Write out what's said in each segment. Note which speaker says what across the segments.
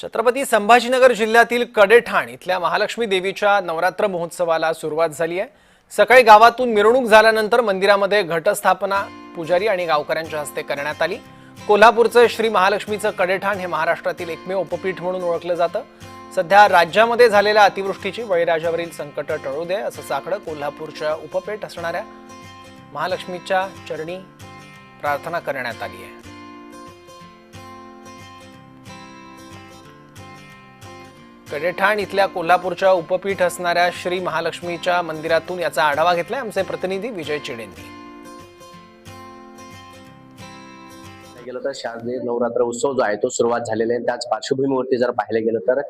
Speaker 1: छत्रपती संभाजीनगर जिल्ह्यातील कडेठाण इथल्या महालक्ष्मी देवीच्या नवरात्र महोत्सवाला सुरुवात झाली आहे. सकाळी गावातून मिरवणूक झाल्यानंतर मंदिरामध्ये घटस्थापना पुजारी आणि गावकऱ्यांच्या हस्ते करण्यात आली. कोल्हापूरचं श्री महालक्ष्मीचं कडेठाण हे महाराष्ट्रातील एकमेव उपपीठ म्हणून ओळखलं जातं. सध्या राज्यामध्ये झालेल्या अतिवृष्टीची बळीराजावरील संकट टळू दे असं साकडं कोल्हापूरच्या उपपेठ असणाऱ्या महालक्ष्मीच्या चरणी प्रार्थना करण्यात आली आहे. कडेठाण इथल्या कोल्हापूरच्या उपपीठ असणाऱ्या श्री महालक्ष्मीच्या मंदिरातून याचा आढावा घेतलाय. आमचे प्रतिनिधी विजय चिडेंनी.
Speaker 2: गेलं तर शारदीय नवरात्र उत्सव जो आहे तो सुरुवात झालेला आहे. त्याच पार्श्वभूमीवरती जर पाहिलं गेलं तर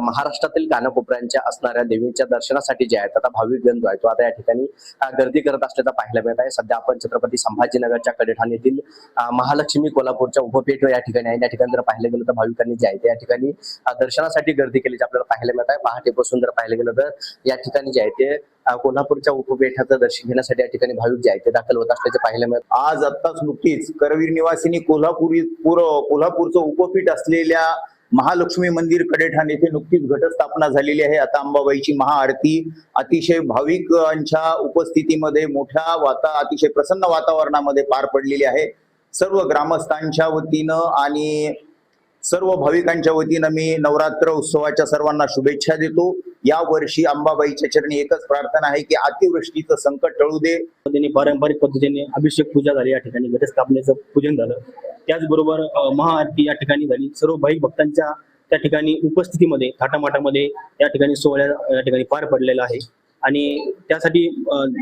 Speaker 2: महाराष्ट्रातील कानाकोपऱ्यांच्या असणाऱ्या देवींच्या दर्शनासाठी जे आहेत आता भाविक जो आहे तो आता या ठिकाणी गर्दी करत असल्याचा पाहायला मिळत आहे. सध्या आपण छत्रपती संभाजीनगरच्या कडेठाण येथील महालक्ष्मी कोल्हापूरच्या उपपेठ या ठिकाणी आहे. या ठिकाणी जर पाहिलं गेलं तर भाविकांनी जे आहे ते या ठिकाणी दर्शनासाठी गर्दी केल्याची आपल्याला पाहायला मिळत आहे. पहाटेपासून जर पाहिलं गेलं तर या ठिकाणी जे आहे ते कोल्हापूरच्या उपपेठाचं दर्शन घेण्यासाठी या ठिकाणी भाविक जे आहेत ते दाखल होत असल्याचे पाहायला मिळत
Speaker 3: आज आत्ताच नुकतीच करवीर निवासिनी कोल्हापुरी कोल्हापूरचं उपपीठ असलेल्या महालक्ष्मी मंदिर कडेठाण येथे नुकतीच घटस्थापना झालेली आहे. आता अंबाबाईची महाआरती अतिशय भाविकांच्या उपस्थितीमध्ये मोठ्या वाता अतिशय प्रसन्न वातावरणामध्ये पार पडलेली आहे. सर्व ग्रामस्थांच्या वतीनं आणि सर्व भाविकांच्या वतीनं मी नवरात्र उत्सवाच्या सर्वांना शुभेच्छा देतो. या वर्षी अंबाबाईच्या चरणी एकच प्रार्थना आहे की अतिवृष्टीचं संकट टळू दे.
Speaker 4: पारंपरिक पद्धतीने अभिषेक पूजा झाली या ठिकाणी घटस्थापनेचं पूजन झालं. त्याचबरोबर महाआरती या ठिकाणी झाली. सर्व भाई भक्तांच्या त्या ठिकाणी उपस्थितीमध्ये थाटामाटामध्ये या ठिकाणी सोहळ्या या ठिकाणी पार पडलेला आहे. आणि त्यासाठी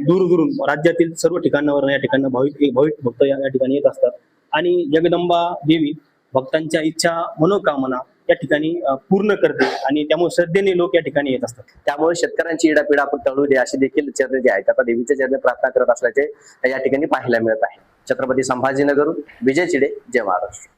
Speaker 4: दूरदूरून राज्यातील सर्व ठिकाणावर या ठिकाणी भाविक भाविक भक्त या या ठिकाणी येत असतात. आणि जगदंबा देवी भक्तांच्या इच्छा मनोकामना या ठिकाणी पूर्ण करते आणि त्यामुळे श्रद्धेने लोक या ठिकाणी येत असतात.
Speaker 2: त्यामुळे शेतकऱ्यांची इडापिडा आपण टळू दे अशी देखील चर्चा जे आहेत. आता देवीच्या चरणे प्रार्थना करत असल्याचे या ठिकाणी पाहायला मिळत आहे. छत्रपती संभाजीनगरहून विजय चिडे जय महाराष्ट्र.